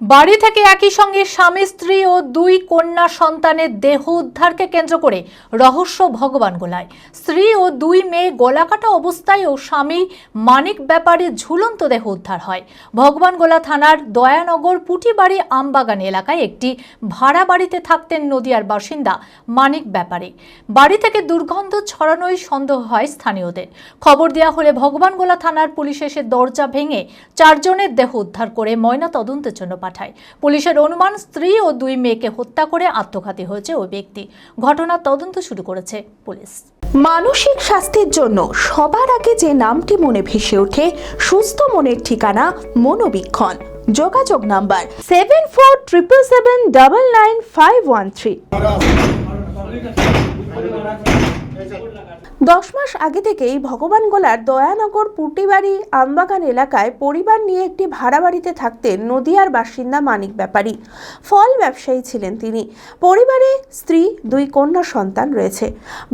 বাড়ি থেকে একই সঙ্গে স্বামী, স্ত্রী ও দুই কন্যা সন্তানের দেহ উদ্ধারকে কেন্দ্র করে রহস্য ভগবান গোলায়। স্ত্রী ও দুই মেয়ে গলাকাটা অবস্থায় ও স্বামী মানিক ব্যাপারে ঝুলন্ত দেহ উদ্ধার হয়। ভগবান গোলা থানার দয়ানগর পুটিবাড়ি আমবাগান এলাকায় একটি ভাড়া বাড়িতে থাকতেন নদিয়ার বাসিন্দা মানিক ব্যাপারে। বাড়ি থেকে দুর্গন্ধ ছড়ানোই সন্দেহ হয় স্থানীয়দের। খবর দেওয়া হলে ভগবান গোলা থানার পুলিশ এসে দরজা ভেঙে চারজনের দেহ উদ্ধার করে ময়না তদন্তের জন্য পাঠায়। পুলিশের অনুমান, স্ত্রী ও দুই মেয়েকে হত্যা করে আত্মঘাতী হয়েছে ওই ব্যক্তি। ঘটনার তদন্ত শুরু করেছে পুলিশ। মানসিক স্বাস্থ্যের জন্য সবার আগে যে নামটি মনে ভেসে ওঠে, সুস্থ মনের ঠিকানা মনোবীক্ষণ। যোগাযোগ number seven four triple seven double nine five one three দশ মাস আগে থেকেই ভগবানগোলার দয়ানগর পুটিবাড়ি আমবাগান এলাকায় পরিবার নিয়ে একটি ভাড়া বাড়িতে থাকতেন নদিয়ার বাসিন্দা মানিক ব্যাপারী। ফল ব্যবসায়ী ছিলেন তিনি। পরিবারে স্ত্রী, দুই কন্যা সন্তান রয়েছে।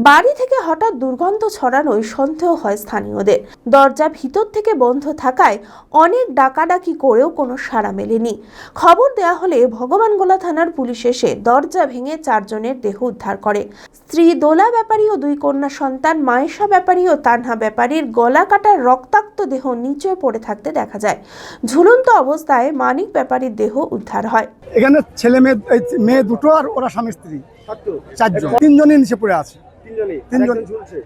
বাড়ি থেকে হঠাৎ দুর্গন্ধ ছড়ানোয় সন্দেহ হয় স্থানীয়দের। দরজা ভিতর থেকে বন্ধ থাকায় অনেক ডাকাডাকি করেও কোনো সাড়া মেলেনি। খবর দেওয়া হলে ভগবানগোলা থানার পুলিশ এসে দরজা ভেঙে চারজনের দেহ উদ্ধার করে। স্ত্রী দোলা ব্যাপারী ও দুই কন্যা সন্তান মায়েশা ব্যাপারী ও তানহা ব্যাপারীর গলা কাটার রক্তাক্ত দেহ নিচে পড়ে থাকতে দেখা যায়। ঝুলন্ত অবস্থায় মানিক ব্যাপারীর দেহ উদ্ধার হয়। এখানে ছেলে মেয়ে এই মেয়ে দুটো আর ওরা স্বামী স্ত্রী। চারজন। তিনজনই নিচে পড়ে আছে। তিনজন।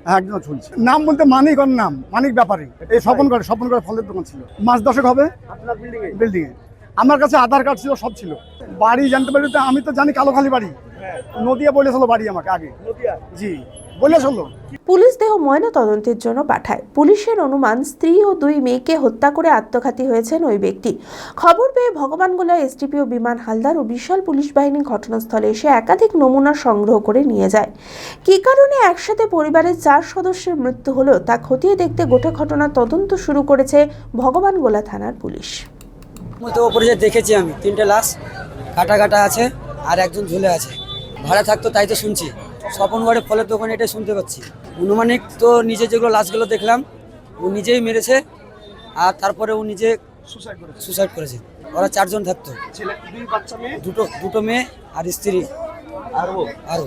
হ্যাঁ একজন ঝুলছে। নাম বলতে মানিক ওর নাম মানিক ব্যাপারে। এই স্বপন করে স্বপন করে ফলের দোকান ছিল। মাস দশেক হবে। বিল্ডিং এ? আমার কাছে আধার কার্ড ছিল সব ছিল। বাড়ি জানতে পারি তো আমি তো জানি কালোখালি বাড়ি। নদিয়া বলেছিল বাড়ি আমাকে আগে। জি। বলেছিল পুলিশ দেহ ময়না তদন্তের জন্য পাঠায়। পুলিশের অনুমান স্ত্রী ও দুই মেয়েকে হত্যা করে আত্মঘাতী হয়েছেন ওই ব্যক্তি। খবর পেয়ে ভগবানগোলা এসডিপিও বিমান হালদার ও বিশাল পুলিশ বাহিনী ঘটনাস্থলে এসে একাধিক নমুনা সংগ্রহ করে নিয়ে যায়। কী কারণে একসাথে পরিবারের চার সদস্যের মৃত্যু হলো তা খতিয়ে দেখতে গোটা ঘটনার তদন্ত শুরু করেছে ভগবানগোলা থানার পুলিশ। মতো ওপরে যে দেখেছি আমি তিনটে লাশ কাটা কাটা আছে আর একজন ঝুলে আছে। ভাড়া থাকতো তাই তো শুনছি। স্বপন ঘরে ফলের দোকানে এটা শুনতে পাচ্ছি। অনুমানিক তো নিজে যেগুলো লাশগুলো দেখলাম ও নিজেই মেরেছে আর তারপরে ও নিজে সুসাইড করেছে। ওরা চারজন থাকতো দুটো দুটো মেয়ে আর স্ত্রী। আরও আরও